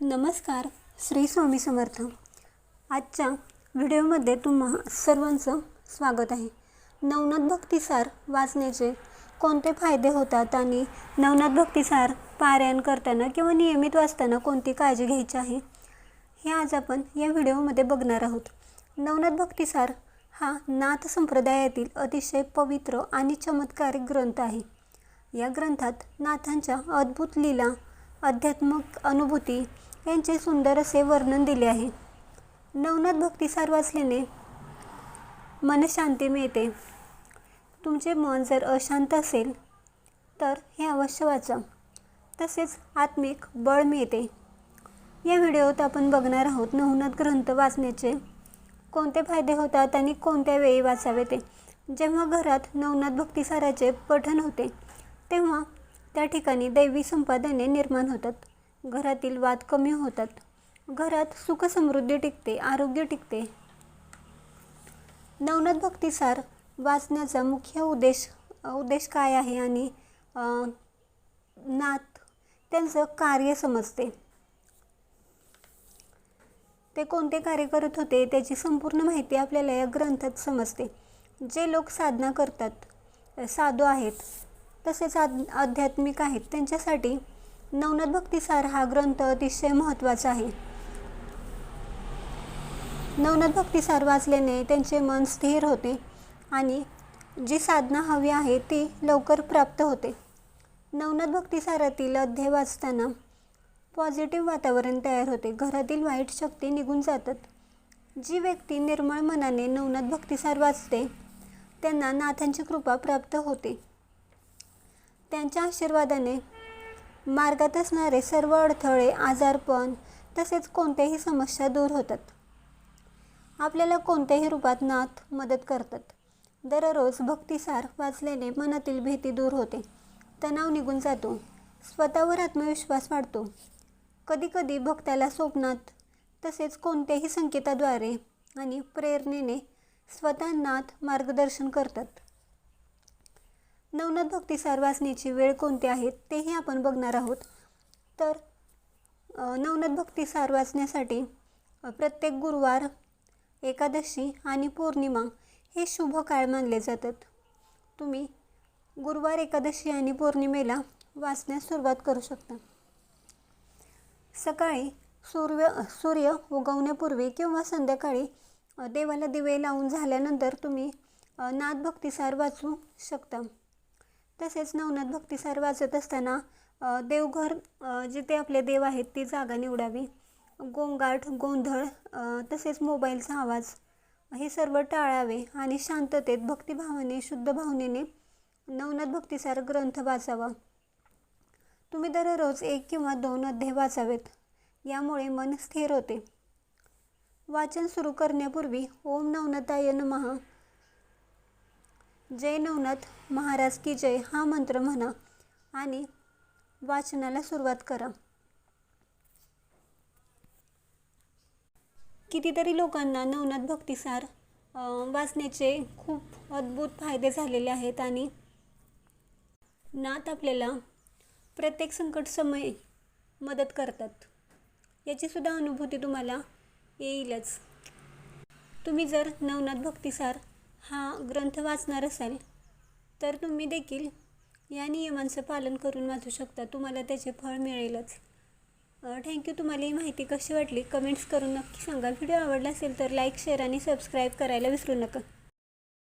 नमस्कार श्री स्वामी समर्थ. आजच्या व्हिडिओमध्ये तुम्हा सर्वांचं स्वागत आहे. नवनाथ भक्तिसार वाचण्याचे कोणते फायदे होतात आणि नवनाथ भक्तिसार पारायण करताना किंवा नियमित वाचताना कोणती काळजी घ्यायची आहे हे आज आपण या व्हिडिओमध्ये बघणार आहोत. नवनाथ भक्तिसार हा नाथ संप्रदायातील अतिशय पवित्र आणि चमत्कारिक ग्रंथ आहे. या ग्रंथात नाथांच्या अद्भुत लीला आध्यात्मिक अनुभूती यांचे सुंदर असे वर्णन दिले आहे. नवनाथ भक्तिसार वाचल्याने मनशांती मिळते. तुमचे मन जर अशांत असेल तर हे अवश्य वाचा. तसेच आत्मिक बळ मिळते. या व्हिडिओत आपण बघणार आहोत नवनाथ ग्रंथ वाचण्याचे कोणते फायदे होतात आणि कोणत्या वेळी वाचावे ते. जेव्हा घरात नवनाथ भक्तिसाराचे पठण होते तेव्हा त्या ठिकाणी दैवी संपादने निर्माण होतात. घरातील वाद कमी होतात. घरात सुखसमृद्धी टिकते आरोग्य टिकते. नवनाथ भक्तिसार वाचण्याचा मुख्य उद्देश उद्देश काय आहे आणि नात नाथ त्यांचं कार्य समजते. ते कोणते कार्य करत होते त्याची संपूर्ण माहिती आपल्याला या ग्रंथात समजते. जे लोक साधना करतात साधू आहेत तसेच आध्यात्मिक आहेत. त्यांच्यासाठी नवनाथ भक्तिसार हा ग्रंथ अतिशय महत्त्वाचा आहे. नवनाथ भक्तिसार वाचल्याने त्यांचे मन स्थिर होते आणि जी साधना हवी आहे ती लवकर प्राप्त होते. नवनाथ भक्तिसारातील अध्याय वाचताना पॉझिटिव्ह वातावरण तयार होते. घरातील वाईट शक्ती निघून जातात. जी व्यक्ती निर्मळ मनाने नवनाथ भक्तिसार वाचते त्यांना नाथांची कृपा प्राप्त होते. त्यांच्या आशीर्वादाने मार्गात असणारे सर्व अडथळे आजारपण तसेच कोणत्याही समस्या दूर होतात. आपल्याला कोणत्याही रूपात नाथ मदत करतात. दररोज भक्तिसार वाचल्याने मनातील भीती दूर होते. तणाव निघून जातो. स्वतःवर आत्मविश्वास वाढतो. कधीकधी भक्ताला स्वप्नात तसेच कोणत्याही संकेताद्वारे आणि प्रेरणेने स्वतः नाथ मार्गदर्शन करतात. नवनाथ भक्तिसार वाचण्याची वेळ कोणती आहे तेही आपण बघणार आहोत. तर अ, नवनाथ भक्तिसार वाचण्यासाठी प्रत्येक गुरुवार एकादशी आणि पौर्णिमा हे शुभ काळ मानले जातात. तुम्ही गुरुवार एकादशी आणि पौर्णिमेला वाचण्यास सुरुवात करू शकता. सकाळी सूर्य सूर्य उगवण्यापूर्वी किंवा संध्याकाळी देवाला दिवे लावून झाल्यानंतर तुम्ही नाद भक्तिसार वाचू शकता. तसेच नवनाथ भक्तिसार वाचत असताना देवघर जिथे आपले देव आहेत ती जागा निवडावी. गोंगाट गोंधळ तसेच मोबाईलचा आवाज हे सर्व टाळावे आणि शांततेत भक्तिभावाने शुद्ध भावनेने नवनाथ भक्तिसार ग्रंथ वाचावा. तुम्ही दररोज एक किंवा दोन अध्याय वाचावेत यामुळे मन स्थिर होते. वाचन सुरू करण्यापूर्वी ओम नवनताय नमहा जय नवनाथ महाराज की जय हा मंत्र म्हणा आणि वाचनाला सुरुवात करा. कितीतरी लोकांना नवनाथ भक्तिसार वाचण्याचे खूप अद्भुत फायदे झालेले आहेत आणि नाथ आपल्याला प्रत्येक संकट समय मदत करतात. याचीसुद्धा अनुभूती तुम्हाला येईलच. तुम्ही जर नवनाथ भक्तिसार हा ग्रंथ वाचणार असाल तर तुम्ही देखील या नियमांचं पालन करून वाचू शकता. तुम्हाला त्याचे फळ मिळेलच. थँक्यू तुम्हाला ही माहिती कशी वाटली? कमेंट्स करून नक्की सांगा. व्हिडिओ आवडला असेल तर लाईक शेअर आणि सबस्क्राईब करायला विसरू नका.